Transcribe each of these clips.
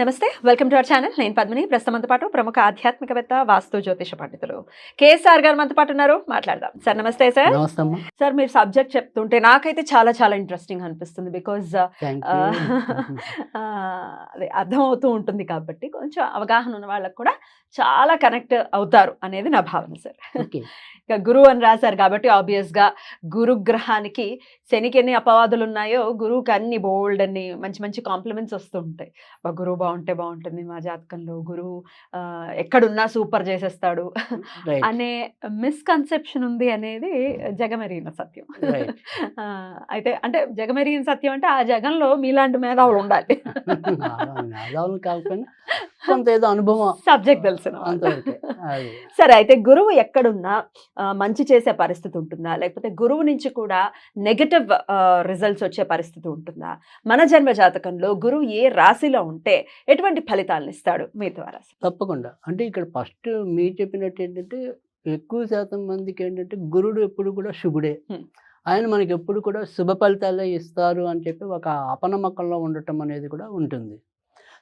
నమస్తే welcome to our channel. నేను పద్మిని. ప్రస్తుతంతో పాటు ప్రముఖ ఆధ్యాత్మికవేత్త వాస్తు జ్యోతిష పండితులు కేఎస్ఆర్ గారు మనతో పాటు ఉన్నారు. మాట్లాడదాం. సార్ నమస్తే సార్. సార్ మీరు సబ్జెక్ట్ చెప్తుంటే నాకైతే చాలా చాలా ఇంట్రెస్టింగ్ అనిపిస్తుంది బికాజ్ అదే అర్థమవుతూ ఉంటుంది కాబట్టి కొంచెం అవగాహన ఉన్న వాళ్ళకు కూడా చాలా కనెక్ట్ అవుతారు అనేది నా భావన సార్. ఇక గురువు అని రాశారు కాబట్టి ఆబ్వియస్గా గురుగ్రహానికి శనికి ఎన్ని అపవాదులు ఉన్నాయో గురువుకి అన్ని బోల్డ్ అన్ని మంచి మంచి కాంప్లిమెంట్స్ వస్తూ ఉంటాయి. "అబ్బా, గురువు బాగుంటే బాగుంటుంది. మా జాతకంలో గురువు ఎక్కడున్నా సూపర్ చేసేస్తాడు అనే మిస్కన్సెప్షన్ ఉంది అనేది జగమెరిగిన సత్యం. అయితే అంటే జగమెరిగిన సత్యం అంటే ఆ జగంలో మీలాంటి మేధావులు ఉండాలి. మేధావులు కాకపోయినా కొంత ఏదో అనుభవం సబ్జెక్ట్ తెలిసిన సరే అయితే గురువు ఎక్కడున్నా మంచి చేసే పరిస్థితి ఉంటుందా? లేకపోతే గురువు నుంచి కూడా నెగటివ్ రిజల్ట్స్ వచ్చే పరిస్థితి ఉంటుందా? మన జన్మ జాతకంలో గురువు ఏ రాశిలో ఉంటే ఎటువంటి ఫలితాలను ఇస్తాడు మీ ద్వారా? తప్పకుండా. అంటే ఇక్కడ ఫస్ట్ మీరు చెప్పినట్టు ఏంటంటే ఎక్కువ శాతం మందికి ఏంటంటే గురుడు ఎప్పుడు కూడా శుభుడే. ఆయన మనకి ఎప్పుడు కూడా శుభ ఫలితాలే ఇస్తారు అని చెప్పి ఒక అపనమ్మకంలో ఉండటం అనేది కూడా ఉంటుంది.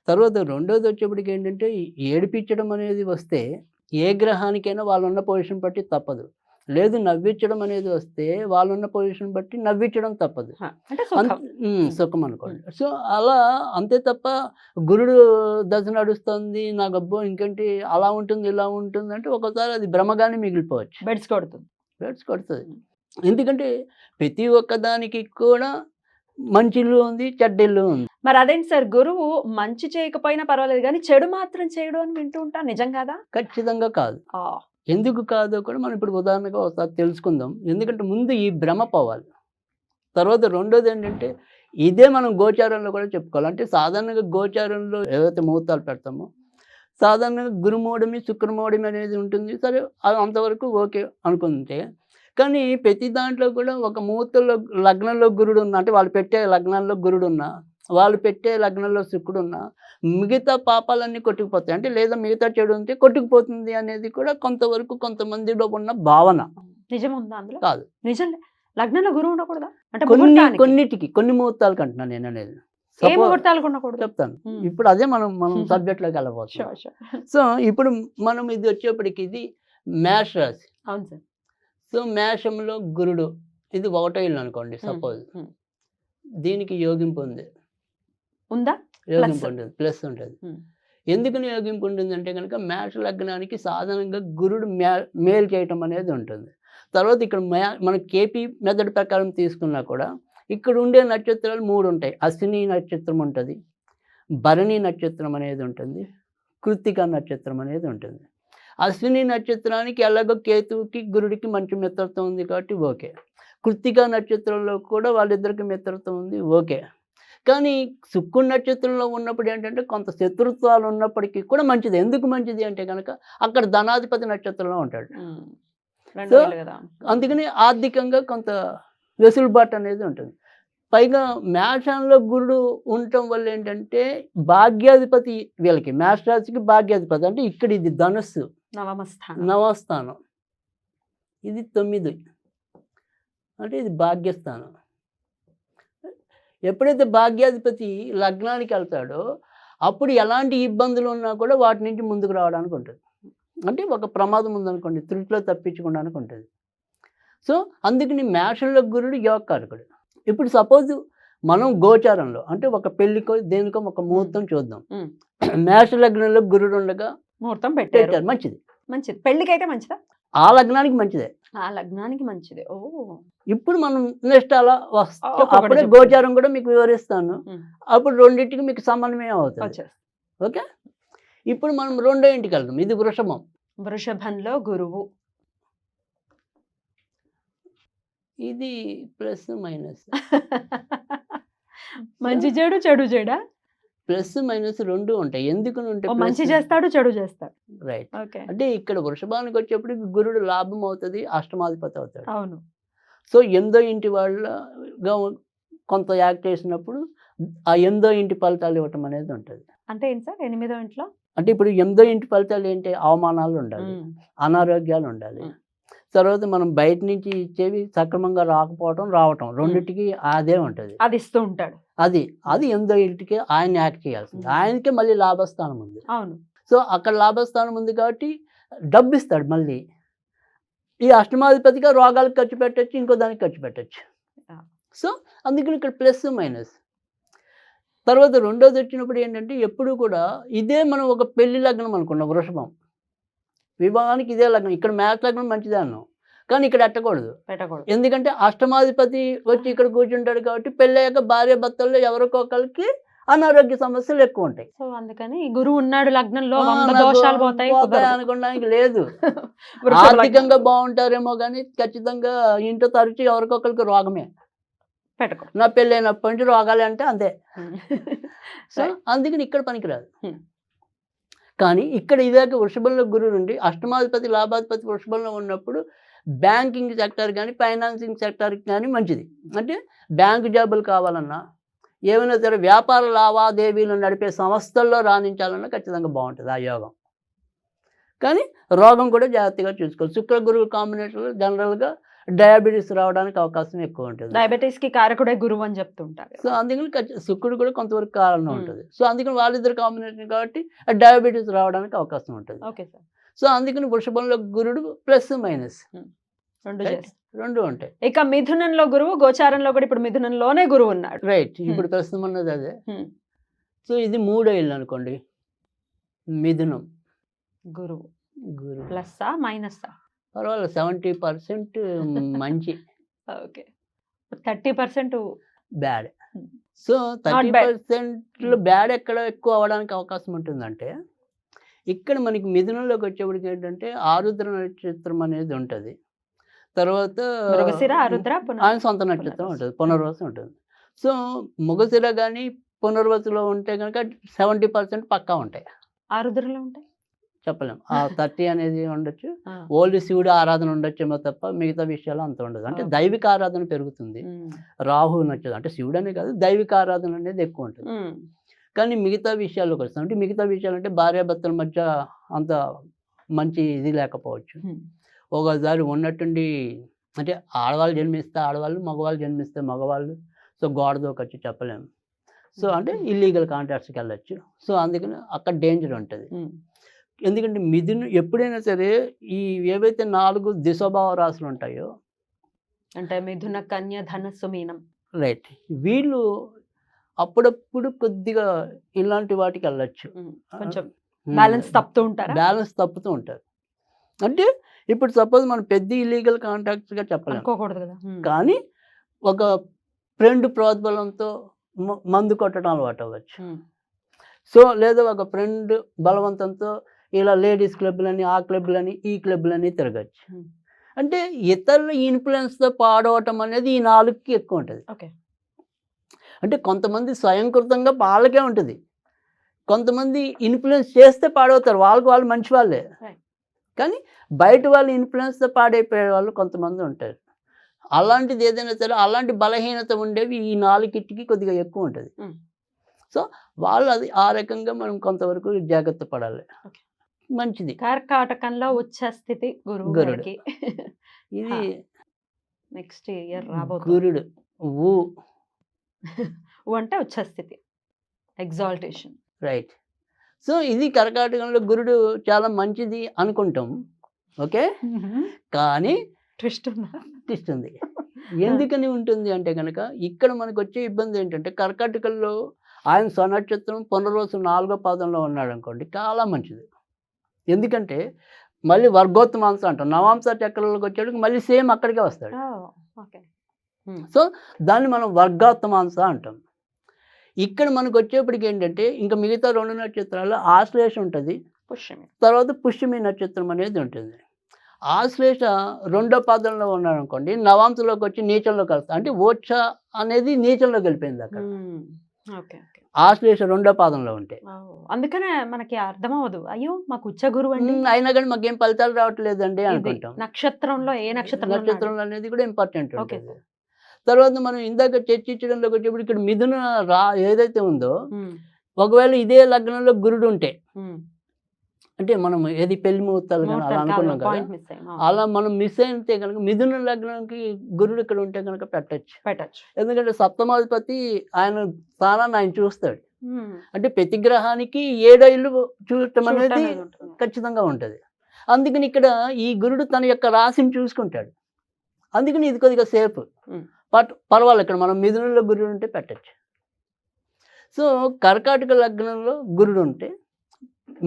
తర్వాత రెండోది వచ్చేప్పటికి ఏంటంటే ఏడిపించడం అనేది వస్తే ఏ గ్రహానికైనా వాళ్ళున్న పొజిషన్ బట్టి తప్పదు. లేదు నవ్వించడం అనేది వస్తే వాళ్ళున్న పొజిషన్ బట్టి నవ్వించడం తప్పదు. సుఖం. అనుకోండి. సో అలా అంతే తప్ప గురుడు దశ నడుస్తుంది నాకు అబ్బో ఇంకేంటి అలా ఉంటుంది ఇలా ఉంటుంది అంటే ఒకసారి అది భ్రమగానే మిగిలిపోవచ్చు. బెడ్స్ కొడుతుంది. బెడ్స్ కొడుతుంది. ఎందుకంటే ప్రతి ఒక్కదానికి కూడా మంచి ఇల్లు ఉంది చెడ్డ ఇల్లు ఉంది. మరి అదేంటి సార్ గురువు మంచి చేయకపోయినా పర్వాలేదు కానీ చెడు మాత్రం చేయడం అని వింటూ ఉంటా? నిజం కాదా? ఖచ్చితంగా కాదు. ఎందుకు కాదో కూడా మనం ఇప్పుడు ఉదాహరణగా ఒకసారి తెలుసుకుందాం. ఎందుకంటే ముందు ఈ భ్రమ పోవాలి. తర్వాత రెండోది ఏంటంటే ఇదే మనం గోచారంలో కూడా చెప్పుకోవాలి. అంటే సాధారణంగా గోచారంలో ఏవైతే ముహూర్తాలు పెడతామో సాధారణంగా గురుమూడమి శుక్రమూడమి అనేది ఉంటుంది. సరే అది అంతవరకు ఓకే అనుకుంటే. కానీ ప్రతి దాంట్లో కూడా ఒక ముహూర్తంలో లగ్నంలో గురుడు ఉన్నా అంటే వాళ్ళు పెట్టే లగ్నంలో గురుడు ఉన్నా వాళ్ళు పెట్టే లగ్నంలో శుక్రుడు ఉన్నా మిగతా పాపాలన్నీ కొట్టుకుపోతాయి. అంటే లేదా మిగతా చెడు ఉంటే కొట్టుకుపోతుంది అనేది కూడా కొంతవరకు కొంతమందిలో ఉన్న భావన. నిజం ఉందా అందులో? కాదు. నిజం లగ్నంలో గురువు ఉండకూడదా? అంటే కొన్ని. కొన్నిటికి కొన్ని ముహూర్తాలకు అంటున్నాను నేను అనేది. చెప్తాను. ఇప్పుడు అదే మనం మనం. సబ్జెక్ట్లోకి వెళ్ళబోతున్నాం. Sure, sure. సో ఇప్పుడు మనం ఇది వచ్చేప్పటికి ఇది మేష రాశి. అవును సార్. సో మేషంలో గురుడు. ఇది ఒకటో ఇల్లు అనుకోండి సపోజ్. దీనికి యోగింపు ఉంది. ఉందా? యోగింపు ఉంటుంది ప్లస్ ఉంటుంది. ఉమ్. ఎందుకని యోగింపు ఉంటుంది అంటే కనుక మేష లగ్నానికి సాధారణంగా గురుడు మే మేలు చేయటం అనేది ఉంటుంది. తర్వాత ఇక్కడ మన కేపీ మెథడ్ ప్రకారం తీసుకున్నా కూడా ఇక్కడ ఉండే నక్షత్రాలు మూడు ఉంటాయి. అశ్విని నక్షత్రం ఉంటుంది భరణి నక్షత్రం అనేది ఉంటుంది కృత్తిక నక్షత్రం అనేది ఉంటుంది. అశ్విని నక్షత్రానికి ఎలాగో కేతువుకి గురుడికి మంచి మిత్రత్వం ఉంది కాబట్టి ఓకే. కృత్తిక నక్షత్రంలో కూడా వాళ్ళిద్దరికి మిత్రత్వం ఉంది ఓకే. కానీ శుక్రుడు నక్షత్రంలో ఉన్నప్పుడు ఏంటంటే కొంత శత్రుత్వాలు ఉన్నప్పటికీ కూడా మంచిది. ఎందుకు మంచిది అంటే కనుక అక్కడ ధనాధిపతి నక్షత్రంలో ఉంటాడు. కదా. అందుకని ఆర్థికంగా కొంత వెసులుబాటు అనేది ఉంటుంది. పైగా మేషంలో గురుడు ఉండటం వల్ల ఏంటంటే భాగ్యాధిపతి వీళ్ళకి మేష రాశికి భాగ్యాధిపతి అంటే ఇక్కడ ఇది ధనుస్సు. నవమ స్థానం నవస్థానం. ఇది తొమ్మిది. అంటే ఇది భాగ్యస్థానం. ఎప్పుడైతే భాగ్యాధిపతి లగ్నానికి వెళ్తాడో అప్పుడు ఎలాంటి ఇబ్బందులు ఉన్నా కూడా వాటి నుంచి ముందుకు రావడానికి ఉంటుంది. అంటే ఒక ప్రమాదం ఉందనుకోండి త్రుటిలో తప్పించుకోవడానికి ఉంటుంది. సో అందుకని మేషంలో గురుడు యోగకారకుడు. ఇప్పుడు సపోజ్ మనం గోచారంలో అంటే ఒక పెళ్ళికో దేనికో ఒక ముహూర్తం చూద్దాం. మేష లగ్నంలో గురుడు ఉండగా ముహూర్తం పెట్టారు. పెట్టారు మంచిది. మంచిది. పెళ్ళికైతే మంచిదా? ఆ లగ్నానికి మంచిదే. ఆ లగ్నానికి మంచిది. ఓ. ఇప్పుడు మనం నెక్స్ట్ అలా వస్తా అప్పుడే. గోచారం కూడా మీకు వివరిస్తాను. అప్పుడు రెండింటికి మీకు సమన్వయం అవుతుంది? ఓకే? ఇప్పుడు మనం రెండో ఇంటికి వెళ్దాం. ఇది వృషభం. వృషభంలో గురువు. ఇది ప్లస్ మైనస్. మంచి చెడు చెడు చెడా? ప్లస్ మైనస్ రెండు ఉంటాయి. ఎందుకు మంచి చేస్తాడు చెడు చేస్తాడు. రైట్. అంటే ఇక్కడ వృషభానికి వచ్చేప్పటికి గురుడు లాభం అవుతుంది అష్టమాధిపతి అవుతాడు. అవును. సో ఎనిమిదో ఇంటి వాళ్ళగా కొంత యాక్ట్ చేసినప్పుడు ఆ ఎనిమిదో ఇంటి ఫలితాలు ఇవ్వటం అనేది ఉంటుంది. అంటే ఏంటి సార్? ఎనిమిదో ఇంట్లో? అంటే ఇప్పుడు ఎనిమిదో ఇంటి ఫలితాలు ఏంటి? అవమానాలు ఉండాలి అనారోగ్యాలు ఉండాలి. తర్వాత మనం బయట నుంచి ఇచ్చేవి సక్రమంగా రాకపోవటం రావటం రెండింటికి అదే ఉంటుంది. అది ఇస్తూ ఉంటాడు. అది అది ఎనిమిదో ఇంటికి ఆయన యాక్ట్ చేయాల్సింది. ఆయనకే మళ్ళీ లాభస్థానం ఉంది. అవును. సో అక్కడ లాభస్థానం ఉంది కాబట్టి డబ్బు ఇస్తాడు మళ్ళీ. ఈ అష్టమాధిపతిగా రోగాలకు ఖర్చు పెట్టచ్చు ఇంకో దానికి ఖర్చు పెట్టచ్చు. సో అందుకని ఇక్కడ ప్లస్ మైనస్. తర్వాత రెండోది వచ్చినప్పుడు ఏంటంటే ఎప్పుడు కూడా ఇదే మనం ఒక పెళ్ళి లగ్నం అనుకున్నాం వృషభం. వివాహానికి ఇదే లగ్నం. ఇక్కడ మ్యాచ్ లగ్నం మంచిదే అన్నాం కానీ ఇక్కడ ఎట్టకూడదు పెట్టకూడదు. ఎందుకంటే అష్టమాధిపతి వచ్చి ఇక్కడ కూర్చుంటాడు కాబట్టి పెళ్ళయ్యాక భార్య భర్తల్లో ఎవరికో ఒకరికి అనారోగ్య సమస్యలు ఎక్కువ ఉంటాయి. సో అందుకని గురువు ఉన్నాడు లగ్నంలో దోషాలు పోతాయి. అనుకోవడానికి లేదు. ఆర్థికంగా బాగుంటారేమో కానీ ఖచ్చితంగా ఇంట్లో తరచు ఎవరికొకరికి రోగమే. పెట్టకూడదు. నా పెళ్ళైనప్పటి నుంచి రోగాలే అంటే అంతే. సో. అందుకని ఇక్కడ పనికిరాదు. కానీ ఇక్కడ ఇదాక వృషభంలో గురువు నుండి అష్టమాధిపతి లాభాధిపతి వృషభంలో ఉన్నప్పుడు బ్యాంకింగ్ సెక్టర్ కానీ ఫైనాన్సింగ్ సెక్టర్కి కానీ మంచిది. అంటే బ్యాంకు జాబులు కావాలన్నా ఏమైనా సరే వ్యాపార లావాదేవీలు నడిపే సంస్థల్లో రాణించాలన్నా ఖచ్చితంగా బాగుంటుంది ఆ యోగం. కానీ రోగం కూడా జాగ్రత్తగా చూసుకోవాలి. శుక్ర గురువు కాంబినేషన్లో జనరల్గా డయాబెటీస్ రావడానికి అవకాశం ఎక్కువ ఉంటుంది. డయాబెటీస్కి కారకుడే గురువు అని చెప్తుంటారు. సో అందుకని శుక్రుడు కూడా కొంతవరకు కారణం. ఉంటుంది. సో అందుకని వాళ్ళిద్దరు కాంబినేషన్ కాబట్టి డయాబెటీస్ రావడానికి అవకాశం ఉంటుంది. Okay sir. సో అందుకని వృషభంలో గురుడు ప్లస్ మైనస్. రెండు రెండు ఉంటాయి. ఇక మిథునంలో గురువు గోచారంలో కూడా ఇప్పుడు మిథునంలోనే గురువు ఉన్నాడు. రైట్. ఇప్పుడు ప్రస్తుతం ఉన్నది అదే. సో ఇది మూడో ఇల్లు అనుకోండి. మిథునం. గురువు. గురు ప్లస్సా మైనస్సా? పర్వాలేదు. సెవెంటీ పర్సెంట్ మంచి. Okay. Thirty percent bad. So thirty. పర్సెంట్లో బ్యాడ్ ఎక్కడ ఎక్కువ అవ్వడానికి అవకాశం ఉంటుందంటే ఇక్కడ మనకి మిథునంలోకి వచ్చేప్పటికి ఏంటంటే ఆరుద్ర నక్షత్రం అనేది ఉంటుంది. తర్వాత ఆయన సొంత నక్షత్రం. ఉంటుంది. పునర్వసు ఉంటుంది. సో మగశిర కానీ పునర్వసులో ఉంటే కనుక సెవెంటీ పర్సెంట్ పక్కా ఉంటాయి. ఆరుద్రలో ఉంటాయి? చెప్పలేం ఆ థర్టీ అనేది ఉండొచ్చు. ఓన్లీ శివుడు ఆరాధన ఉండొచ్చేమో తప్ప మిగతా విషయాలు అంత ఉండదు. అంటే. దైవిక ఆరాధన పెరుగుతుంది. రాహు నచ్చదు. అంటే శివుడు అనే కాదు దైవిక ఆరాధన అనేది ఎక్కువ ఉంటుంది. కానీ మిగతా విషయాల్లోకి వస్తాం. అంటే మిగతా విషయాలు అంటే భార్యాభర్తల మధ్య అంత మంచి ఇది లేకపోవచ్చు. ఒకసారి ఉన్నట్టుండి అంటే ఆడవాళ్ళు జన్మిస్తే ఆడవాళ్ళు మగవాళ్ళు జన్మిస్తే మగవాళ్ళు. సో గోడ దూకొచ్చు చెప్పలేము. సో అంటే ఇల్లీగల్ కాంట్రాక్ట్స్కి వెళ్ళచ్చు. సో అందుకని అక్కడ డేంజర్ ఉంటుంది. ఎందుకంటే మిథున ఎప్పుడైనా సరే ఈ ఏవైతే నాలుగు దిశభావ రాశులు ఉంటాయో అంటే మిథున కన్య ధనస్సు మీనం. రైట్. వీళ్ళు అప్పుడప్పుడు కొద్దిగా ఇలాంటి వాటికి వెళ్ళచ్చు. కొంచెం బ్యాలెన్స్ తప్పుతూ ఉంటారా? బ్యాలెన్స్ తప్పుతూ ఉంటారు. అంటే ఇప్పుడు సపోజ్ మనం పెద్ద ఇల్లీగల్ కాంట్రాక్ట్స్గా చెప్పలేము కదా. కానీ ఒక ఫ్రెండ్ ప్రోద్బలంతో మందు కొట్టడం అలవాటు అవ్వచ్చు. సో లేదా ఒక ఫ్రెండ్ బలవంతంతో ఇలా లేడీస్ క్లబ్లని ఆ క్లబ్లని ఈ క్లబ్లని తిరగచ్చు. అంటే ఇతరుల ఇన్ఫ్లుయెన్స్తో పాడవటం అనేది ఈ నాలుగుకి ఎక్కువ ఉంటుంది ఓకే అంటే కొంతమంది స్వయంకృతంగా వాళ్ళకే ఉంటుంది కొంతమంది ఇన్ఫ్లుయెన్స్ చేస్తే పాడవుతారు వాళ్ళకి వాళ్ళు మంచి వాళ్ళే. కానీ బయట వాళ్ళు ఇన్ఫ్లుయెన్స్తో పాడైపోయే వాళ్ళు కొంతమంది ఉంటారు అలాంటిది ఏదైనా సరే అలాంటి బలహీనత ఉండేవి ఈ నాలుగిటికి కొద్దిగా ఎక్కువ ఉంటుంది. సో వాళ్ళు అది ఆ రకంగా మనం కొంతవరకు జాగ్రత్త పడాలి. మంచిది. కర్కాటకంలో ఉచ్చ స్థితి గురువు గురుడు. ఇది. నెక్స్ట్ ఇయర్ రాబోతుంది గురుడు. ఊ ఊ అంటే ఉచ్చ స్థితి. ఎగ్జాల్టేషన్. రైట్. సో ఇది కర్కాటకంలో గురుడు చాలా మంచిది అనుకుంటాం. ఓకే? కానీ ట్విస్ట్ ఉందా? ట్విస్ట్ ఉంది. ఎందుకని ఉంటుంది అంటే కనుక ఇక్కడ మనకు వచ్చే ఇబ్బంది ఏంటంటే కర్కాటకల్లో ఆయన స్వనక్షత్రం పునర్వసు నాలుగో పాదంలో ఉన్నాడు అనుకోండి చాలా మంచిది. ఎందుకంటే మళ్ళీ వర్గోత్తమాంస అంటాం. నవాంస చక్రంలోకి వచ్చేటికి మళ్ళీ సేమ్ అక్కడికే వస్తాడు. సో దాన్ని మనం వర్గాత్తమాంస అంటాం. ఇక్కడ మనకు వచ్చేప్పటికి ఏంటంటే ఇంకా మిగతా రెండు నక్షత్రాలు ఆశ్లేష ఉంటుంది. పుష్యమి. తర్వాత పుష్యమి నక్షత్రం అనేది ఉంటుంది. ఆశ్లేష రెండో పాదంలో ఉన్నాడు అనుకోండి నవాంశలోకి వచ్చి నీచంలోకి వెళ్తా అంటే ఓక్ష అనేది నీచంలోకి వెళ్ళిపోయింది అక్కడ. ఆశ్లేష రెండో పాదంలో ఉంటే. అందుకనే మనకి అర్థం అవ్వదు అయ్యో మాకు ఉచ్చ గురువు అండి. "ఉమ్, అయినా కానీ మాకేం ఫలితాలు రావట్లేదండి అనుకుంటాం. నక్షత్రంలో ఏ నక్షత్రం నక్షత్రంలో అనేది కూడా ఇంపార్టెంట్ ఉంటుంది. తర్వాత మనం ఇందాక చర్చించడంలోకి వచ్చేప్పుడు ఇక్కడ మిథున రా ఏదైతే ఉందో ఒకవేళ ఇదే లగ్నంలో గురుడు ఉంటే. అంటే మనం ఏది పెళ్ళి ముహూర్తాలు కానీ అలా అనుకున్నాం కదా అలా మనం మిస్ అయితే కనుక మిథున లగ్నానికి గురుడు ఇక్కడ ఉంటే కనుక పెట్టచ్చు. పెట్టచ్చు. ఎందుకంటే సప్తమాధిపతి ఆయన స్థానాన్ని ఆయన చూస్తాడు. అంటే ప్రతి గ్రహానికి ఏడైళ్ళు చూడటం అనేది ఖచ్చితంగా ఉంటుంది. అందుకని ఇక్కడ ఈ గురుడు తన యొక్క రాశిని చూసుకుంటాడు. అందుకని ఇది కొద్దిగా సేఫ్. బట్ పర్వాలేదు ఇక్కడ మనం మిథునంలో గురుడు ఉంటే పెట్టచ్చు. సో కర్కాటక లగ్నంలో గురుడు ఉంటే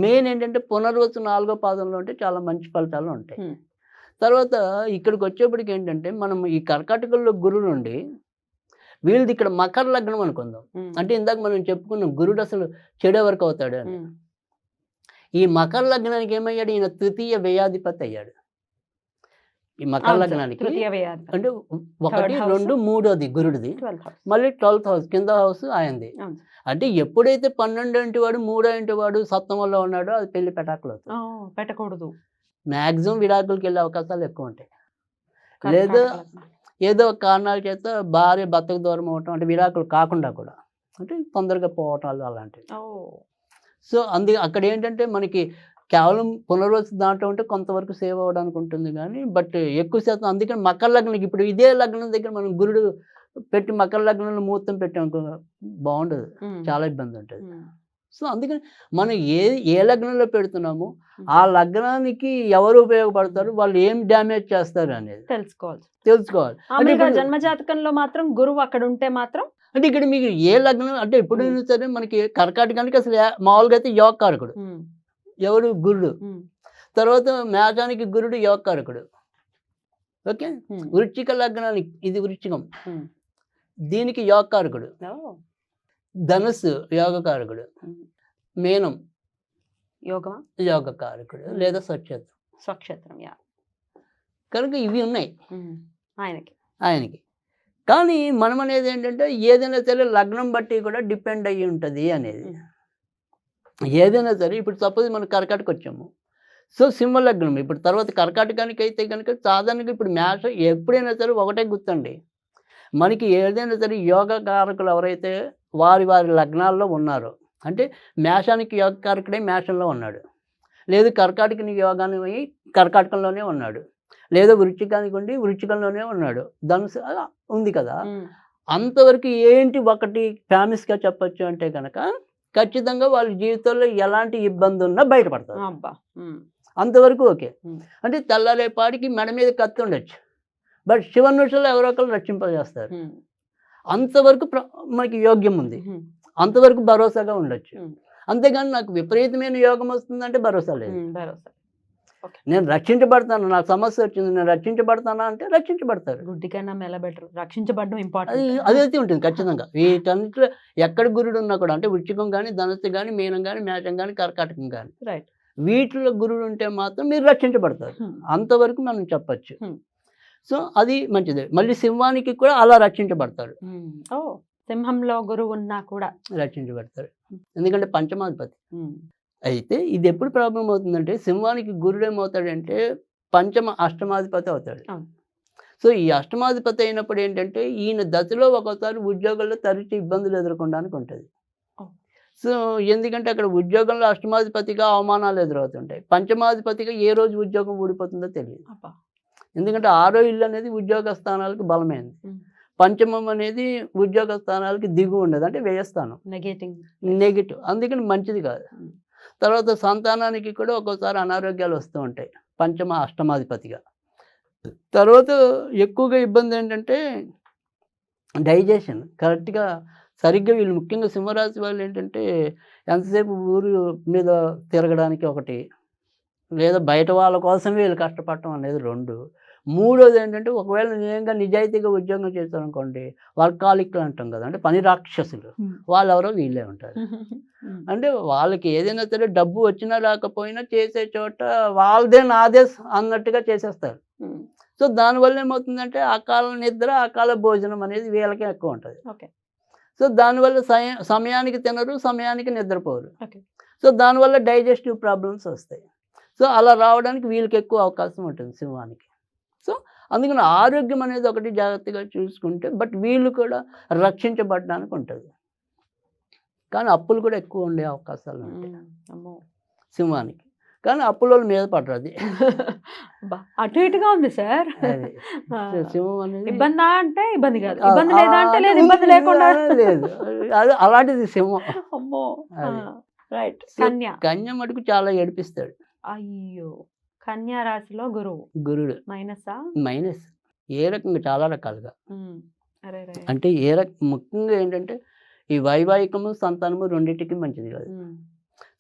మెయిన్ ఏంటంటే పునర్వసు నాలుగో పాదంలో ఉంటే చాలా మంచి ఫలితాలు ఉంటాయి. తర్వాత ఇక్కడికి వచ్చేప్పటికి ఏంటంటే మనం ఈ కర్కాటకంలో గురుడు ఉండి వీళ్ళది ఇక్కడ మకర లగ్నం అనుకుందాం. అంటే ఇందాక మనం చెప్పుకున్నాం గురుడు అసలు చెడే వరకు అవుతాడు అని. ఈ మకర లగ్నానికి ఏమయ్యాడు? ఈయన తృతీయ వ్యయాధిపతి అయ్యాడు. ఈ మకర లగ్నానికి అంటే ఒకటి. రెండు మూడోది గురుడిది. మళ్ళీ ట్వెల్త్ హౌస్ కింద హౌస్ ఆయనది. అంటే ఎప్పుడైతే పన్నెండు ఇంటి వాడు మూడో ఇంటి వాడు సప్తమంలో ఉన్నాడో అది పెళ్ళి పెటాకులు అవుతుంది పెట్టకూడదు. మ్యాక్సిమం విడాకులకి వెళ్ళే అవకాశాలు ఎక్కువ ఉంటాయి లేదా. ఏదో కారణాల చేత భార్య భర్తకు దూరం అవటం అంటే విడాకులు కాకుండా కూడా. అంటే తొందరగా పోవటాలు అలాంటివి. సో అందు అక్కడ ఏంటంటే మనకి కేవలం పునర్వసు దాంట్లో ఉంటే కొంతవరకు సేవ్ అవ్వడానికి ఉంటుంది కానీ బట్ ఎక్కువ శాతం అందుకని మకర లగ్నం ఇప్పుడు ఇదే లగ్నం దగ్గర మనం గురుడు పెట్టి మకర లగ్నంలో ముహూర్తం పెట్టాం అనుకో బాగుండదు. చాలా ఇబ్బంది ఉంటుంది. సో అందుకని మనం ఏ ఏ లగ్నంలో పెడుతున్నామో ఆ లగ్నానికి ఎవరు ఉపయోగపడతారు వాళ్ళు ఏం డ్యామేజ్ చేస్తారు అనేది తెలుసుకోవాలి. తెలుసుకోవాలి. మామూలుగా ఇప్పుడు- జన్మ జాతకంలో మాత్రం గురువు అక్కడ ఉంటే మాత్రం అంటే ఇక్కడ మీకు ఏ లగ్నం అంటే ఎప్పుడైనా సరే మనకి కర్కాటకానికి అసలు మామూలుగా అయితే యోగకారకుడు ఉమ్, ఎవరు గురుడు. తర్వాత మేఘానికి గురుడు యోగకారకుడు. ఓకే. వృశ్చిక లగ్నానికి ఇది వృశ్చికం ఉమ్. దీనికి యోగకారకుడు. ధనుస్సు యోగకారకుడు. మేనం యోగమా? యోగకారకుడు లేదా స్వచ్ఛత స్వక్షేత్రం యా. కనుక ఇవి ఉన్నాయి. ఆయనకి. ఆయనకి. కానీ మనం అనేది ఏంటంటే ఏదైనా సరే లగ్నం బట్టి కూడా డిపెండ్ అయ్యి ఉంటుంది అనేది. ఏదైనా సరే ఇప్పుడు సపోజ్ మనం కర్కాటక వచ్చాము సో సింహ లగ్నం ఇప్పుడు తర్వాత కర్కాటకానికి అయితే కనుక సాధారణంగా ఇప్పుడు మ్యాథ్ ఎప్పుడైనా సరే ఒకటే గుర్తండి. మనకి ఏదైనా సరే యోగ కారకులు ఎవరైతే వారి వారి లగ్నాల్లో ఉన్నారో అంటే మేషానికి యోగ కారకుడే మేషంలో ఉన్నాడు. లేదు కర్కాటకుని యోగాన్ని కర్కాటకంలోనే ఉన్నాడు. లేదా వృచ్చికానికి ఉండి వృచ్చికంలోనే ఉన్నాడు. ధనుసు అలా ఉంది కదా. అంతవరకు ఏంటి ఒకటి ఫ్యామిలీస్గా చెప్పొచ్చు అంటే కనుక ఖచ్చితంగా వాళ్ళ జీవితంలో ఎలాంటి ఇబ్బంది ఉన్నా బయటపడతారు. అంతవరకు ఓకే. అంటే తెల్లారేపాటికి మెడ మీద కత్తి ఉండొచ్చు బట్ శివనుషులు ఎవరో ఒకరు రక్షింపజేస్తారు. అంతవరకు మనకి యోగ్యం ఉంది. అంతవరకు భరోసాగా ఉండొచ్చు. అంతేగాని నాకు విపరీతమైన యోగం వస్తుందంటే భరోసా లేదు. భరోసా నేను రక్షించబడతాను నాకు సమస్య వచ్చింది నేను రక్షించబడతానా అంటే రక్షించబడతారు. గుడ్డికైనా మెల్ల బెటర్. రక్షించబడడం అది ఇంపార్టెంట్ అదైతే ఉంటుంది ఖచ్చితంగా. వీటన్నిటిలో ఎక్కడ గురుడు ఉన్నా కూడా అంటే వృచ్చికం కానీ ధనస్సు కానీ మీనం కానీ మేషం కానీ కర్కాటకం కానీ రైట్ వీటిలో గురుడు ఉంటే మాత్రం మీరు రక్షించబడతారు. అంతవరకు మనం చెప్పచ్చు. Hmm. సో అది మంచిది. మళ్ళీ సింహానికి కూడా అలా రక్షించబడతారు. ఓ సింహంలో గురువు ఉన్నా కూడా. రక్షించబడతారు. ఎందుకంటే పంచమాధిపతి. అయితే ఇది ఎప్పుడు ప్రాబ్లం అవుతుందంటే సింహానికి గురుడు ఏమవుతాడంటే పంచమ అష్టమాధిపతి అవుతాడు. సో ఈ అష్టమాధిపతి అయినప్పుడు ఏంటంటే ఈయన దశలో ఒక్కోసారి ఉద్యోగంలో తరచు ఇబ్బందులు ఎదుర్కొనడానికి ఉంటుంది. సో ఎందుకంటే అక్కడ ఉద్యోగంలో అష్టమాధిపతిగా అవమానాలు ఎదురవుతుంటాయి. పంచమాధిపతిగా ఏ రోజు ఉద్యోగం ఊడిపోతుందో తెలియదు. ఎందుకంటే ఆరో ఇల్లు అనేది ఉద్యోగ స్థానాలకు బలమైనది ఉమ్. పంచమం అనేది ఉద్యోగ స్థానాలకి దిగు ఉండదు. అంటే వ్యయస్థానం. Negating negative. అందుకని మంచిది కాదు. తర్వాత సంతానానికి కూడా ఒక్కోసారి అనారోగ్యాలు వస్తూ ఉంటాయి. పంచమ అష్టమాధిపతిగా. తర్వాత ఎక్కువగా ఇబ్బంది ఏంటంటే డైజెషన్. కరెక్ట్గా సరిగ్గా వీళ్ళు ముఖ్యంగా సింహరాశి వాళ్ళు ఏంటంటే ఎంతసేపు ఊరు మీద తిరగడానికి ఒకటి లేదా బయట వాళ్ళ కోసం వీళ్ళు కష్టపడటం అనేది రెండు. మూడోది ఏంటంటే ఒకవేళ నిజంగా నిజాయితీగా ఉద్యోగం చేశారు అనుకోండి వర్కాలిక్లు అంటాం కదా అంటే పని రాక్షసులు వాళ్ళు ఎవరో వీళ్ళే ఉంటారు. అంటే వాళ్ళకి ఏదైనా సరే డబ్బు వచ్చినా రాకపోయినా చేసే చోట వాళ్ళదే నాదే అన్నట్టుగా చేసేస్తారు. సో దానివల్ల ఏమవుతుందంటే అకాల నిద్ర అకాల భోజనం అనేది వీళ్ళకే ఎక్కువ ఉంటుంది. సో దానివల్ల సమయానికి తినరు సమయానికి నిద్రపోరు. సో దానివల్ల డైజెస్టివ్ ప్రాబ్లమ్స్ వస్తాయి. సో అలా రావడానికి వీళ్ళకి ఎక్కువ అవకాశం ఉంటుంది సింహానికి. అందుకని ఆరోగ్యం అనేది ఒకటి జాగ్రత్తగా చూసుకుంటే బట్ వీళ్ళు కూడా రక్షించబడడానికి ఉంటుంది. కానీ అప్పులు కూడా ఎక్కువ ఉండే అవకాశాలు ఉంటాయి. సింహానికి. కానీ అప్పుల మీద పడరు అది. బా, అటు ఇటుగా ఉంది సార్. ఇబ్బందా అంటే ఇబ్బంది కాదు. ఇబ్బంది లేదా అంటే లేదు ఇబ్బంది లేకుండా. లేదు. అది అలాంటిది సింహం. అమ్మో. రైట్. కన్య. కన్య మటుకు చాలా ఏడిపిస్తాడు. అయ్యో. కన్యా రాశిలో గురువు. గురుడు. మైనసా? మైనస్. ఏ రకంగా చాలా రకాలుగా అంటే ఏ రక ముఖ్యంగా ఏంటంటే ఈ వైవాహికము సంతానము రెండింటికి మంచిది కాదు.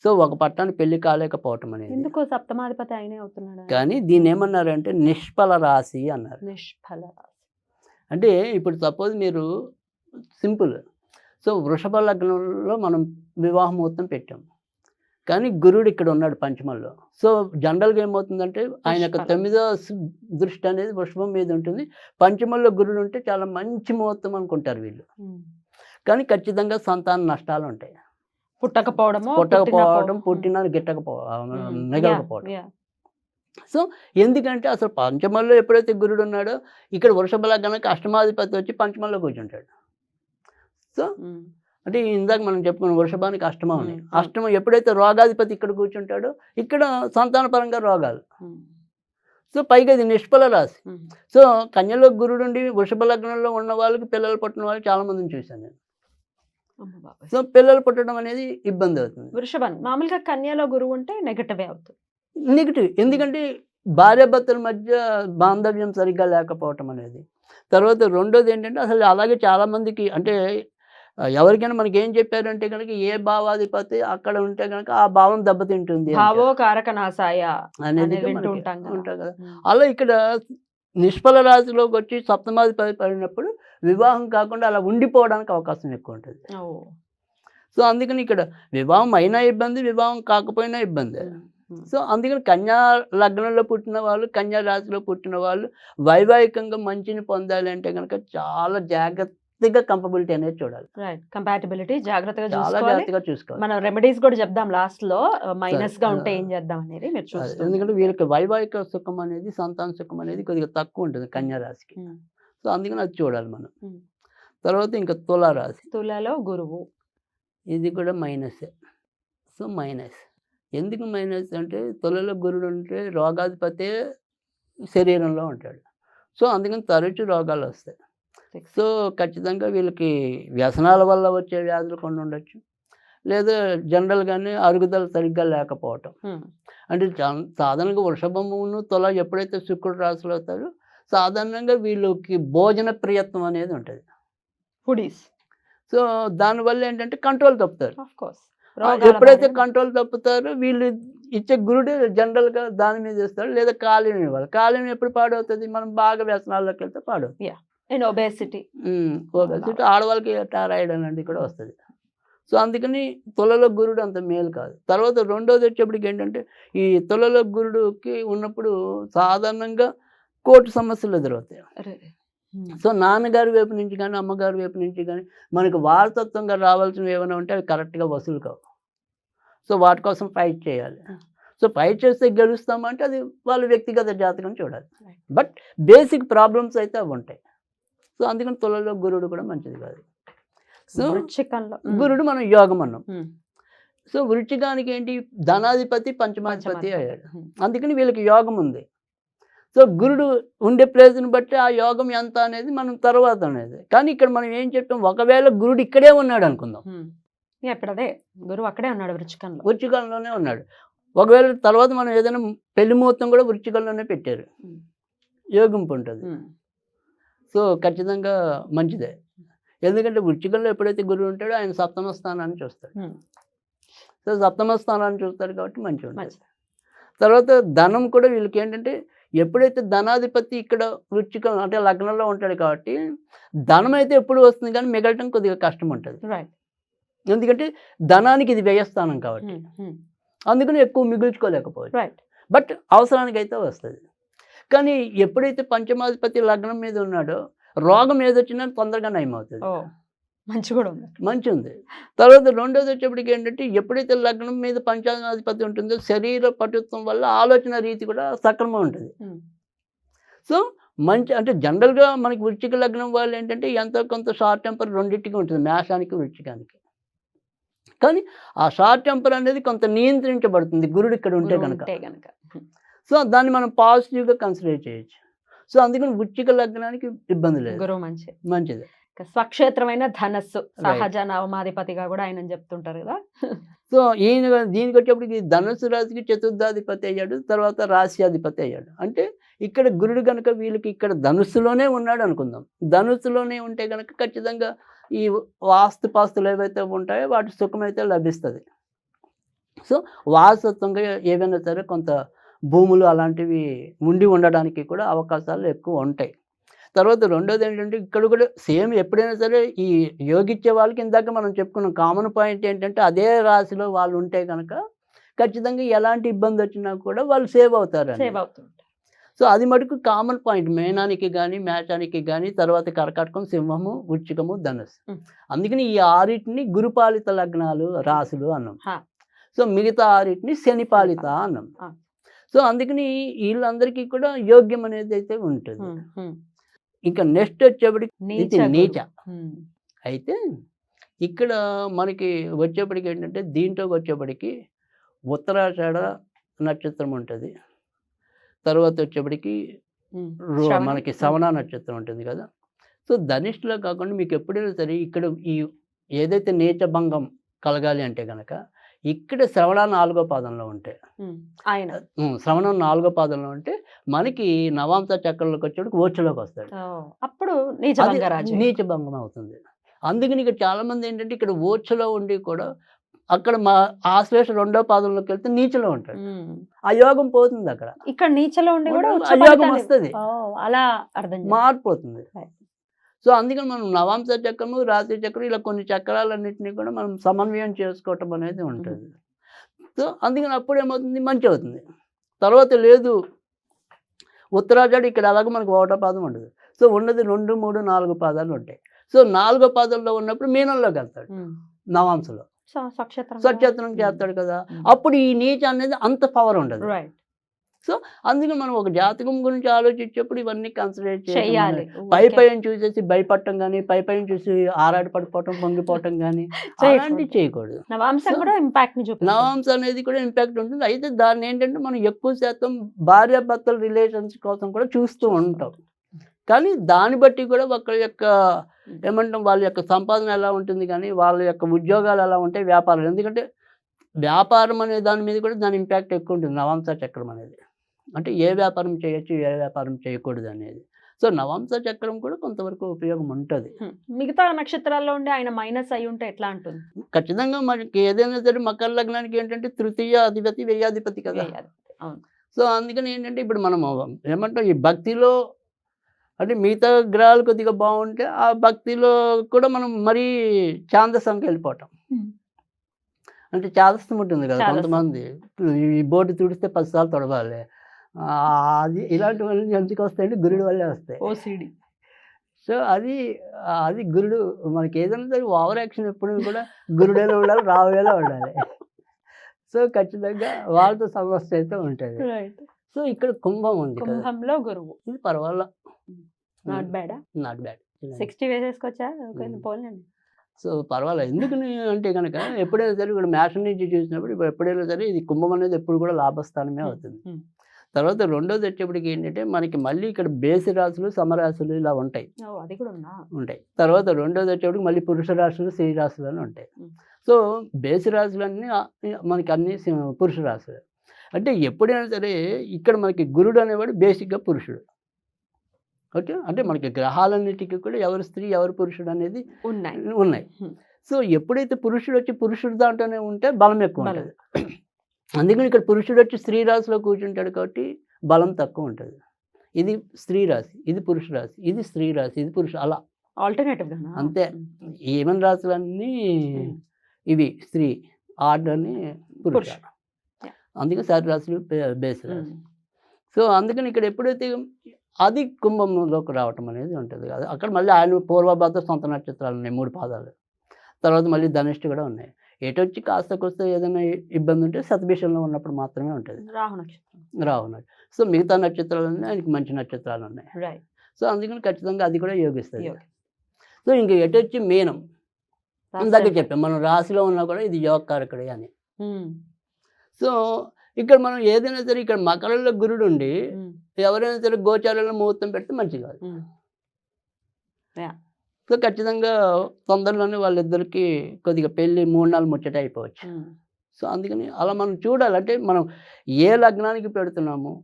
సో ఒక పట్టాన్ని పెళ్ళి కాలేకపోవటం అనేది. ఎందుకో సప్తమాధిపతి ఆయనే అవుతున్నాడు? కానీ దీన్ని ఏమన్నారంటే నిష్ఫల రాశి అన్నారు. నిష్ఫల రాశి. అంటే ఇప్పుడు సపోజ్ మీరు సింపుల్. సో వృషభ లగ్నంలో మనం వివాహ ముహూర్తం పెట్టాం. కానీ గురుడు ఇక్కడ ఉన్నాడు పంచమంలో. సో జనరల్గా ఏమవుతుందంటే ఆయన యొక్క. తొమ్మిదో దృష్టి అనేది వృషభం మీద ఉంటుంది. పంచమంలో గురుడు ఉంటే చాలా మంచి ముహూర్తం అనుకుంటారు వీళ్ళు. కానీ ఖచ్చితంగా సంతాన నష్టాలు ఉంటాయి. పుట్టకపోవడమో పుట్టకపోవడం పుట్టినపో- పుట్టిన గిట్టకపో మిగలకపోవడం. సో ఎందుకంటే అసలు పంచమంలో ఎప్పుడైతే గురుడు ఉన్నాడో ఇక్కడ వృషభ లగ్నానికి అష్టమాధిపతి వచ్చి పంచమంలో కూర్చుంటాడు. సో అంటే ఇందాక మనం చెప్పుకున్న వృషభానికి అష్టమం అని. అష్టమం ఎప్పుడైతే రోగాధిపతి ఇక్కడ కూర్చుంటాడో ఇక్కడ సంతానపరంగా రోగాలు. సో పైగా ఇది నిష్ఫల రాశి. సో కన్యలో గురుడు ఉండి వృషభ లగ్నంలో ఉన్న వాళ్ళకి పిల్లలు పుట్టిన వాళ్ళు చాలా మందిని చూశాను నేను. సో పిల్లలు పుట్టడం అనేది ఇబ్బంది అవుతుంది. వృషభం మామూలుగా కన్యలో గురువు ఉంటే నెగటివే అవుతుంది. నెగిటివ్ ఎందుకంటే భార్యాభర్తల మధ్య బాంధవ్యం సరిగ్గా లేకపోవటం అనేది. తర్వాత రెండోది ఏంటంటే అసలు అలాగే చాలామందికి అంటే ఎవరికైనా మనకి ఏం చెప్పారంటే కనుక ఏ భావాధిపతి అక్కడ ఉంటే కనుక ఆ భావం దెబ్బతింటుంది. భావో కారక నాసాయ అనేది ఉంటాం కదా. అలా ఇక్కడ నిష్ఫల రాశిలోకి వచ్చి సప్తమాధిపతి పడినప్పుడు వివాహం కాకుండా అలా ఉండిపోవడానికి అవకాశం ఎక్కువ ఉంటుంది ఓ. సో అందుకని ఇక్కడ వివాహం అయినా ఇబ్బంది వివాహం కాకపోయినా ఇబ్బంది. సో అందుకని కన్యా లగ్నంలో పుట్టిన వాళ్ళు కన్యా రాశిలో పుట్టిన వాళ్ళు వైవాహికంగా మంచిని పొందాలి అంటే కనుక చాలా జాగ్రత్తగా కంపబిలిటీ అనేది చూడాలి. రైట్ కంపాటబిలిటీ జాగ్రత్తగా చాలా జాగ్రత్తగా చూసుకోవాలి. మనం రెమెడీస్ కూడా చెప్దాం లాస్ట్లో మైనస్గా. ఉంటే ఏం చేద్దాం అనేది మీరు చూస్తారు ఎందుకంటే వీళ్ళకి వైవాహిక సుఖం అనేది సంతాన సుఖం అనేది కొద్దిగా తక్కువ ఉంటుంది కన్యా రాశికి ఉమ్. సో అందుకని అది చూడాలి మనం. ఉమ్. తర్వాత ఇంకా తులా రాశి తులలో గురువు. ఇది కూడా మైనసే సో మైనస్ ఎందుకు మైనస్ అంటే తులలో గురుడు ఉంటే రోగాధిపతే శరీరంలో ఉంటాడు. సో అందుకని తరచు రోగాలు వస్తాయి. సో ఖచ్చితంగా వీళ్ళకి వ్యసనాల వల్ల వచ్చే వ్యాధులు కొన్ని ఉండొచ్చు. లేదా జనరల్గానే అరుగుదల సరిగ్గా లేకపోవటం. అంటే చా- సాధారణంగా వృషభమును తుల ఎప్పుడైతే శుక్రుడు రాశులు అవుతారో సాధారణంగా వీళ్ళకి భోజన ప్రియత్వం అనేది ఉంటుంది. ఫుడీస్. సో దానివల్ల ఏంటంటే కంట్రోల్ తప్పుతారు. ఎప్పుడైతే కంట్రోల్ తప్పుతారో వీళ్ళు ఇచ్చే గురుడు జనరల్గా దాని మీద ఇస్తాడు లేదా కాలేయం ఇవ్వాలి కాలేయం ఎప్పుడు పాడవుతుంది? మనం బాగా వ్యసనాల్లోకి వెళ్తే పాడవుతుంది. And obesity. ఇటు ఆడవాళ్ళకి టారాయిడ్ అనేది కూడా వస్తుంది. సో అందుకని తులలో గురుడు అంత మేలు కాదు. తర్వాత రెండోది వచ్చేప్పటికి ఏంటంటే ఈ తులలో గురుడుకి ఉన్నప్పుడు సాధారణంగా కోర్టు సమస్యలు ఎదురవుతాయి. సో నాన్నగారి వైపు నుంచి కానీ అమ్మగారి వైపు నుంచి కానీ మనకు వారసత్వంగా రావాల్సినవి ఏమైనా ఉంటే అవి కరెక్ట్గా వసూలు కావు. సో వాటి కోసం ఫైట్ చేయాలి. సో ఫైట్ చేస్తే గెలుస్తామంటే అది వాళ్ళ వ్యక్తిగత జాతకం చూడాలి. బట్ బేసిక్ ప్రాబ్లమ్స్ అయితే అవి ఉంటాయి. సో అందుకని తులలో గురుడు కూడా మంచిది కాదు. సో వృచ్చికంలో. గురుడు మనం యోగం అన్నాం. సో వృచ్చికానికి ఏంటి? ధనాధిపతి పంచమాధిపతి అయ్యాడు. అందుకని వీళ్ళకి యోగం ఉంది. సో గురుడు ఉండే ప్లేస్ని బట్టి ఆ యోగం ఎంత అనేది మనం తర్వాత అనేది. కానీ ఇక్కడ మనం ఏం చెప్తాం ఒకవేళ గురుడు ఇక్కడే ఉన్నాడు అనుకుందాం. అదే గురువు అక్కడే ఉన్నాడు వృచ్చికంలో. వృచ్చికంలోనే ఉన్నాడు. ఒకవేళ తర్వాత మనం ఏదైనా పెళ్ళి ముహూర్తం కూడా వృచ్చికంలోనే పెట్టారు. యోగింపు ఉంటుంది. సో ఖచ్చితంగా మంచిదే. ఎందుకంటే వృచ్చికంలో ఎప్పుడైతే గురువు ఉంటాడో ఆయన సప్తమ స్థానాన్ని చూస్తాడు. సో సప్తమ స్థానాన్ని చూస్తాడు కాబట్టి మంచిగా ఉంటుంది. తర్వాత ధనం కూడా వీళ్ళకి ఏంటంటే ఎప్పుడైతే ధనాధిపతి ఇక్కడ వృచ్చికం అంటే లగ్నంలో ఉంటాడు కాబట్టి ధనం అయితే ఎప్పుడు వస్తుంది కానీ మిగలటం కొద్దిగా కష్టం ఉంటుంది ఎందుకంటే ధనానికి ఇది వ్యయస్థానం కాబట్టి. అందుకని ఎక్కువ మిగుల్చుకోలేకపోవచ్చు. బట్ అవసరానికి అయితే వస్తుంది. కానీ ఎప్పుడైతే పంచమాధిపతి లగ్నం మీద ఉన్నాడో రోగం ఏదొచ్చినా తొందరగా నయమవుతుంది. మంచి కూడా ఉంది. మంచి ఉంది తర్వాత రెండోది వచ్చేప్పటికి ఏంటంటే ఎప్పుడైతే లగ్నం మీద పంచాధిపతి ఉంటుందో శరీర పటుత్వం వల్ల ఆలోచన రీతి కూడా సక్రమం ఉంటుంది. సో మంచి అంటే జనరల్గా మనకి వృచ్చిక లగ్నం వాళ్ళు ఏంటంటే ఎంతో కొంత షార్ట్ టెంపర్ రెండింటికి ఉంటుంది మేషానికి వృచ్చికానికి. కానీ ఆ షార్ట్ టెంపర్ అనేది కొంత నియంత్రించబడుతుంది గురుడు ఇక్కడ ఉంటే కనుక సో దాన్ని మనం పాజిటివ్గా కన్సిడర్ చేయొచ్చు. సో అందుకని వృచ్చిక లగ్నానికి ఇబ్బంది లేదు. గురువు మంచి మంచిది. ఇక స్వక్షేత్రమైన ధనస్సు సహజ నవమాధిపతిగా కూడా ఆయన చెప్తుంటారు కదా. సో ఈయన దీనికి వచ్చేప్పటికి ధనుసు రాశికి చతుర్థాధిపతి అయ్యాడు తర్వాత రాశ్యాధిపతి అయ్యాడు. అంటే ఇక్కడ గురుడు కనుక వీళ్ళకి ఇక్కడ ధనుస్సులోనే ఉన్నాడు అనుకుందాం. ధనుస్సులోనే ఉంటే కనుక ఖచ్చితంగా ఈ వాస్తు పాస్తులు ఏవైతే ఉంటాయో వాటి సుఖం అయితే లభిస్తుంది. సో వారసత్వంగా ఏవైనా సరే కొంత భూములు అలాంటివి ఉండి ఉండడానికి కూడా అవకాశాలు ఎక్కువ ఉంటాయి. తర్వాత రెండోది ఏంటంటే ఇక్కడ కూడా సేమ్ ఎప్పుడైనా సరే ఈ యోగిచ్చే వాళ్ళకి ఇందాక మనం చెప్పుకున్నాం. కామన్ పాయింట్ ఏంటంటే అదే రాశిలో వాళ్ళు ఉంటే కనుక ఖచ్చితంగా ఎలాంటి ఇబ్బంది వచ్చినా కూడా వాళ్ళు సేవ్ అవుతారు సేవ్ అవుతుంటారు సో అది మటుకు కామన్ పాయింట్. మేనానికి కానీ మేషానికి కానీ తర్వాత కర్కాటకం సింహము వృచ్చికము ధనుసు. అందుకని ఈ ఆరిటిని గురుపాలిత లగ్నాలు రాసులు అన్నాం. సో మిగతా ఆరిటిని శనిపాలిత అన్నాం. సో అందుకని వీళ్ళందరికీ కూడా యోగ్యం అనేది అయితే ఉంటుంది. ఇంకా నెక్స్ట్ వచ్చేప్పటికి నీచ అయితే ఇక్కడ మనకి వచ్చేప్పటికి ఏంటంటే దీంట్లో వచ్చేప్పటికి ఉత్తరాషాఢ నక్షత్రం ఉంటుంది. తర్వాత వచ్చేప్పటికి? మనకి శ్రవణ నక్షత్రం ఉంటుంది కదా. సో ధనిష్ఠలో కాకుండా మీకు ఎప్పుడైనా సరే ఇక్కడ ఈ ఏదైతే నీచభంగం కలగాలి అంటే కనుక ఇక్కడ శ్రవణ నాలుగో పాదంలో ఉంటే. ఆయన. శ్రవణం నాలుగో పాదంలో ఉంటే మనకి నవాంశ చక్రంలోకి వచ్చేటికి ఓచులోకి వస్తాడు. అప్పుడు నీచభంగం అవుతుంది అందుకని ఇక్కడ చాలా మంది ఏంటంటే ఇక్కడ ఓచలో ఉండి కూడా అక్కడ మా ఆశ్లేష రెండో పాదంలోకి వెళ్తే నీచలో ఉంటాడు. యోగం పోతుంది అక్కడ. ఇక్కడ నీచలో ఉండి కూడా అయోగం వస్తది. అలా అర్థం. మారిపోతుంది. సో అందుకని మనం నవాంశ చక్రము రాశి చక్రం ఇలా కొన్ని చక్రాలన్నింటినీ కూడా మనం సమన్వయం చేసుకోవటం అనేది ఉంటుంది. సో అందుకని అప్పుడు ఏమవుతుంది? మంచి అవుతుంది. తర్వాత లేదు. ఉత్తరాజాడు ఇక్కడ అలాగే మనకు ఒకటో పాదం ఉండదు సో ఉన్నది రెండు మూడు నాలుగు పాదాలు ఉంటాయి. సో నాలుగో పాదంలో ఉన్నప్పుడు మీనంలోకి వెళ్తాడు. ఉమ్. నవాంశలో. సో స్వక్షేత్రం స్వచ్ఛత్రం చేస్తాడు కదా. అప్పుడు ఈ నీచ అనేది అంత పవర్ ఉండదు. రైట్ అందుకని మనం ఒక జాతకం గురించి ఆలోచించేప్పుడు ఇవన్నీ కన్సిడర్ చెయ్యాలి పై పైన చూసేసి భయపడటం కానీ పై పైన చూసి ఆరాట పడిపోవటం పొంగిపోవటం కానీ అలాంటివి చేయకూడదు. నవాంశం సో, కూడా ఇంపాక్ట్ని చూపిస్తుంది. నవాంశ అనేది కూడా ఇంపాక్ట్ ఉంటుంది. అయితే దాన్ని ఏంటంటే మనం ఎక్కువ శాతం భార్యాభర్తల రిలేషన్స్ కోసం కూడా చూస్తూ ఉంటాం. కానీ దాన్ని బట్టి కూడా ఒకరి యొక్క ఏమంటాం వాళ్ళ యొక్క సంపాదన ఎలా ఉంటుంది కానీ వాళ్ళ యొక్క ఉద్యోగాలు ఎలా ఉంటాయి వ్యాపారాలు. ఎందుకంటే వ్యాపారం అనే దాని మీద కూడా దాని ఇంపాక్ట్ ఎక్కువ ఉంటుంది. నవాంశ చక్రం అనేది. అంటే ఏ వ్యాపారం చేయొచ్చు ఏ వ్యాపారం చేయకూడదు అనేది సో నవాంశ చక్రం కూడా కొంతవరకు ఉపయోగం ఉంటుంది. మిగతా నక్షత్రాల్లో ఉండి ఆయన మైనస్ అయి ఉంటే ఎట్లా ఉంటుంది ఖచ్చితంగా మనకి ఏదైనా సరే మకర లగ్నానికి ఏంటంటే తృతీయ అధిపతి వ్యయాధిపతి కదా. సో అందుకని ఏంటంటే ఇప్పుడు మనం ఏమంటాం ఈ భక్తిలో అంటే మిగతా గ్రహాలు కొద్దిగా బాగుంటే ఆ భక్తిలో కూడా మనం మరీ ఛాందసంకి వెళ్ళిపోవటం. అంటే చాదస్తం ఉంటుంది కదా. కొంతమంది. ఈ బోర్డు తుడిస్తే పదిసార్లు తొడవాలి. ఆ, అది ఇలాంటి వాళ్ళు ఎందుకు వస్తాయంటే గురుడు వల్లే వస్తాయి. ఓసిడి సో అది అది గురుడు మనకి ఏదైనా సరే ఓవర్ యాక్షన్ ఎప్పుడు కూడా గురుడేలో ఉండాలి రావేలో ఉండాలి. సో ఖచ్చితంగా వాళ్ళతో సమస్య అయితే ఉంటుంది. సో ఇక్కడ కుంభం ఉంది కుంభంలో గురువు. ఇది పర్వాలా. Not bad not bad sixty వేసేసుకొచ్చా okay, Hmm. పోలేండి సో పర్వాలేదు ఎందుకని అంటే కనుక ఎప్పుడైనా సరే ఇప్పుడు మ్యాషన్ నుంచి చూసినప్పుడు ఇప్పుడు ఎప్పుడైనా సరే ఇది కుంభం అనేది ఎప్పుడు కూడా లాభస్థానమే Hmm. అవుతుంది. Hmm. తర్వాత రెండోది వచ్చేప్పటికి ఏంటంటే మనకి మళ్ళీ ఇక్కడ బేసి రాశులు సమరాశులు ఇలా ఉంటాయి. ఉంటాయి. తర్వాత రెండోది వచ్చేప్పటికి మళ్ళీ పురుష రాశులు స్త్రీ రాశులు అని ఉంటాయి. సో బేసి రాశులన్నీ మనకి అన్ని పురుష రాశులు. అంటే ఎప్పుడైనా సరే ఇక్కడ మనకి గురుడు అనేవాడు బేసిక్గా పురుషుడు. ఓకే? అంటే మనకి గ్రహాలన్నిటికీ కూడా ఎవరు స్త్రీ ఎవరు పురుషుడు అనేది ఉన్నాయి. ఉన్నాయి. సో ఎప్పుడైతే పురుషుడు వచ్చి పురుషుడు దాంట్లోనే ఉంటే బలం. ఎక్కువ. ఉంటుంది. అందుకని ఇక్కడ పురుషుడు వచ్చి స్త్రీ రాశిలో కూర్చుంటాడు కాబట్టి బలం తక్కువ ఉంటుంది. ఇది స్త్రీ రాశి ఇది పురుష రాశి ఇది స్త్రీ రాశి ఇది పురుష అలా. ఆల్టర్నేటివ్ గానా? అంతే. ఏమన్ రాశులన్నీ. ఇవి స్త్రీ ఆర్డర్ని పురుష. అందుకే సారి రాశులు బేస్ రాశి. Hmm. సో అందుకని ఇక్కడ ఎప్పుడైతే అది కుంభంలోకి రావటం అనేది ఉంటుంది కదా. అక్కడ మళ్ళీ ఆయన పూర్వభాద్ర సొంత నక్షత్రాలు ఉన్నాయి మూడు పాదాలు. తర్వాత మళ్ళీ ధనిష్ఠ కూడా ఉన్నాయి. ఎటు వచ్చి కాస్త కొస్త ఏదైనా ఇబ్బంది ఉంటే సతభిషంలో ఉన్నప్పుడు మాత్రమే ఉంటుంది. రాహు నక్షత్రం. రాహు నక్షత్రం సో మిగతా నక్షత్రాలన్నీ ఆయనకి మంచి నక్షత్రాలు ఉన్నాయి రైట్ సో అందుకని ఖచ్చితంగా అది కూడా యోగిస్తుంది. యోగి. సో ఇంక ఎటు వచ్చి మీనం? ఇందాక చెప్పాం మనం రాశిలో ఉన్నా కూడా ఇది యోగకారకుడే అని. సో ఇక్కడ మనం ఏదైనా సరే ఇక్కడ మకరంలో గురుడు ఉండి ఎవరైనా సరే గోచారంలో ముహూర్తం పెడితే మంచిది కాదు. సో ఖచ్చితంగా తొందరలోనే వాళ్ళిద్దరికి కొద్దిగా పెళ్ళి మూడు నాలుగు ముచ్చట అయిపోవచ్చు. సో అందుకని అలా మనం చూడాలి. అంటే మనం ఏ లగ్నానికి పెడుతున్నాము?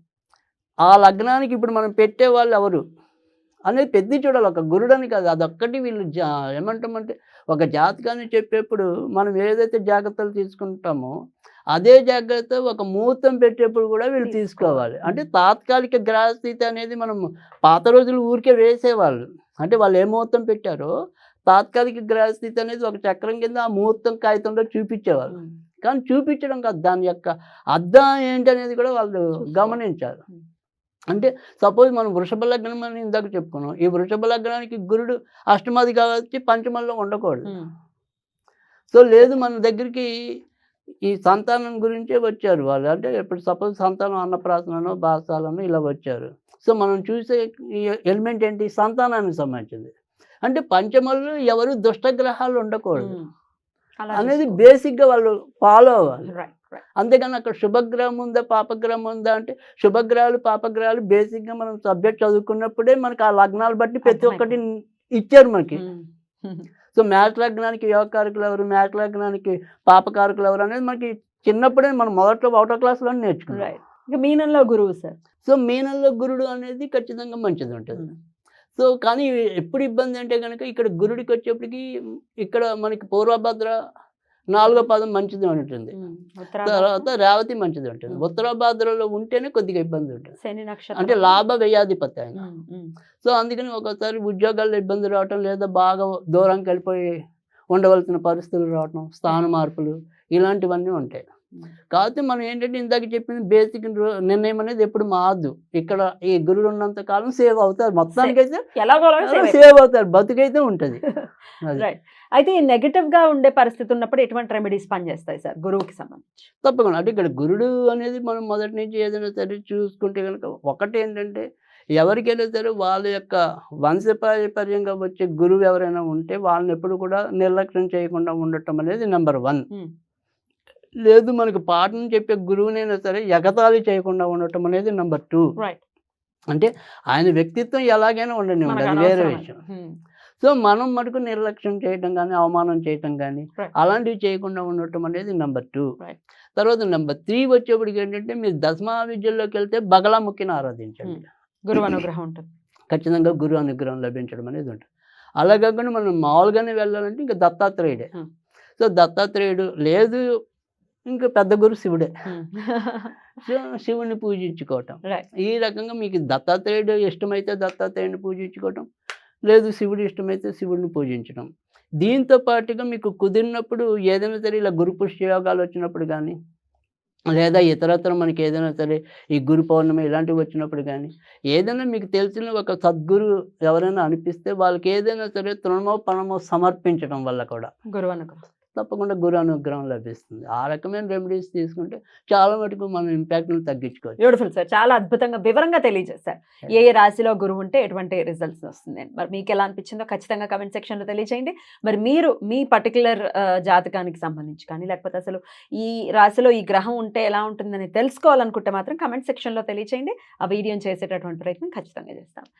ఆ లగ్నానికి ఇప్పుడు మనం పెట్టే వాళ్ళు ఎవరు? అనేది పెద్ద చూడాలి. ఒక గురుడని కాదు. అదొక్కటి వీళ్ళు జా ఏమంటామంటే ఒక జాతకాన్ని చెప్పేప్పుడు మనం ఏదైతే జాగ్రత్తలు తీసుకుంటామో అదే జాగ్రత్త ఒక ముహూర్తం పెట్టేప్పుడు కూడా వీళ్ళు తీసుకోవాలి. అంటే తాత్కాలిక గ్రహస్థితి అనేది మనం పాత రోజులు ఊరికే వేసేవాళ్ళు. అంటే వాళ్ళు ఏ ముహూర్తం పెట్టారో తాత్కాలిక గ్రహస్థితి అనేది ఒక చక్రం కింద ఆ ముహూర్తం కాగితంలో చూపించేవాళ్ళు. కానీ చూపించడం కాదు. దాని యొక్క అర్థం ఏంటి అనేది కూడా వాళ్ళు చూసుకోవాలి. అంటే సపోజ్ మనం వృషభ లగ్నం అని ఇందాక చెప్పుకున్నాం. ఈ వృషభ లగ్నానికి గురుడు అష్టమాది కావచ్చు పంచమంలో ఉండకూడదు. సో లేదు మన దగ్గరికి ఈ సంతానం గురించే వచ్చారు వాళ్ళు. అంటే ఇప్పుడు సపోజ్ సంతానం అన్నప్రాసనను బాసాలను ఇలా వచ్చారు. సో మనం చూసే ఈ ఎలిమెంట్ ఏంటి? సంతానానికి సంబంధించింది. అంటే పంచమల్లో ఎవరు దుష్టగ్రహాలు ఉండకూడదు. అనేది బేసిక్గా వాళ్ళు ఫాలో అవ్వాలి. అంతేగాని అక్కడ శుభగ్రహం ఉందా పాపగ్రహం ఉందా అంటే శుభగ్రహాలు పాపగ్రహాలు బేసిక్గా మనం సబ్జెక్ట్ చదువుకున్నప్పుడే మనకి ఆ లగ్నాలు బట్టి ప్రతి ఒక్కటి ఇచ్చారు మనకి. సో మ్యాథ్ లగ్నానికి యోగకారకులు ఎవరు మ్యాథ్ లగ్నానికి పాపకారకులు ఎవరు అనేది మనకి చిన్నప్పుడే మనం మొదట్లో ఒకటో క్లాస్లో నేర్చుకున్నాం. ఇక మీనంలో గురువు సార్? సో మీనంలో గురుడు అనేది ఖచ్చితంగా మంచిది ఉంటుంది. సో కానీ ఎప్పుడు ఇబ్బంది అంటే కనుక ఇక్కడ గురుడికి వచ్చేప్పటికి ఇక్కడ మనకి పూర్వభద్ర నాలుగో పదం మంచిది ఉంటుంది. తర్వాత రేవతి మంచిది ఉంటుంది. ఉత్తరాభాద్రలో ఉంటేనే కొద్దిగా ఇబ్బంది ఉంటుంది. శని నక్షత్రం. అంటే లాభ వ్యయాధిపతి ఆయన. సో అందుకని ఒకసారి ఉద్యోగాల్లో ఇబ్బంది రావటం లేదా బాగా దూరంకి వెళ్ళిపోయి ఉండవలసిన పరిస్థితులు రావటం స్థాన మార్పులు ఇలాంటివన్నీ ఉంటాయి. కాకపోతే మనం ఏంటంటే ఇందాక చెప్పిన బేసిక్ నిర్ణయం అనేది ఎప్పుడు మారదు. ఇక్కడ ఈ గురుడు ఉన్నంత కాలం సేవ్ అవుతారు. మొత్తానికైతే. సేవ్ అవుతారు. బతుకైతే ఉంటుంది. Right. అయితే నెగటివ్గా ఉండే పరిస్థితి ఉన్నప్పుడు ఎటువంటి రెమెడీస్ పనిచేస్తాయి సార్ గురువుకి సంబంధించి తప్పకుండా అంటే ఇక్కడ గురుడు అనేది మనం మొదటి నుంచి ఏదైనా సరే చూసుకుంటే కనుక ఒకటి ఏంటంటే ఎవరికైనా సరే వాళ్ళ యొక్క వంశపారపర్యంగా వచ్చే గురువు ఎవరైనా ఉంటే వాళ్ళని ఎప్పుడు కూడా నిర్లక్ష్యం చేయకుండా ఉండటం అనేది నెంబర్ వన్. లేదు మనకు పాఠం చెప్పే గురువునైనా సరే ఎగతాళి చేయకుండా ఉండటం అనేది నెంబర్ టూ రైట్ అంటే ఆయన వ్యక్తిత్వం ఎలాగైనా మనకు అది వేరే. విషయం. సో మనం మటుకు నిర్లక్ష్యం చేయటం కానీ అవమానం చేయటం కానీ. అలాంటివి చేయకుండా ఉండటం అనేది నెంబర్ టూ. తర్వాత నెంబర్ త్రీ వచ్చేప్పటికి ఏంటంటే మీరు దశమా విద్యల్లోకి వెళ్తే బగలాముఖిని ఆరాధించండి Hmm. గురువు అనుగ్రహం ఉంటుంది ఖచ్చితంగా గురు అనుగ్రహం లభించడం అనేది ఉంటుంది అలా కాకుండా మనం మామూలుగానే వెళ్ళాలంటే ఇంకా దత్తాత్రేయుడే Hmm. సో దత్తాత్రేయుడు లేదు ఇంకా పెద్ద గురు శివుడే. సో శివుని పూజించుకోవటం. ఈ రకంగా మీకు దత్తాత్రేయుడు ఇష్టమైతే దత్తాత్రేయుని పూజించుకోవటం లేదు శివుడు ఇష్టమైతే శివుడిని పూజించడం. దీంతో పాటుగా మీకు కుదిరినప్పుడు ఏదైనా సరే ఇలా గురు పుష్యయోగాలు వచ్చినప్పుడు కానీ లేదా ఇతరత్ర మనకి ఏదైనా సరే ఈ గురు పౌర్ణమి ఇలాంటివి వచ్చినప్పుడు కానీ ఏదైనా మీకు తెలిసిన ఒక సద్గురు ఎవరైనా అనిపిస్తే వాళ్ళకి ఏదైనా సరే తృణమో పణమో సమర్పించడం వల్ల కూడా. గురువు అనుగ్రహం తప్పకుండా గురు అనుగ్రహం లభిస్తుంది. ఆ రకమైన రెమెడీస్ తీసుకుంటే చాలా మటుకు మనం ఇంపాక్ట్ని తగ్గించుకోవచ్చు. బ్యూటిఫుల్ సార్ చాలా అద్భుతంగా వివరంగా తెలియజేశారు. ఏ ఏ రాశిలో గురువు ఉంటే ఎటువంటి రిజల్ట్స్ వస్తుంది. మరి మీకు ఎలా అనిపించిందో ఖచ్చితంగా కమెంట్ సెక్షన్లో తెలియజేయండి మరి మీరు మీ పర్టికులర్ జాతకానికి సంబంధించి కానీ లేకపోతే అసలు ఈ రాశిలో ఈ గ్రహం ఉంటే ఎలా ఉంటుందని తెలుసుకోవాలనుకుంటే మాత్రం కమెంట్ సెక్షన్లో తెలియజేయండి ఆ వీడియోని చేసేటటువంటి ప్రయత్నం ఖచ్చితంగా చేస్తాం.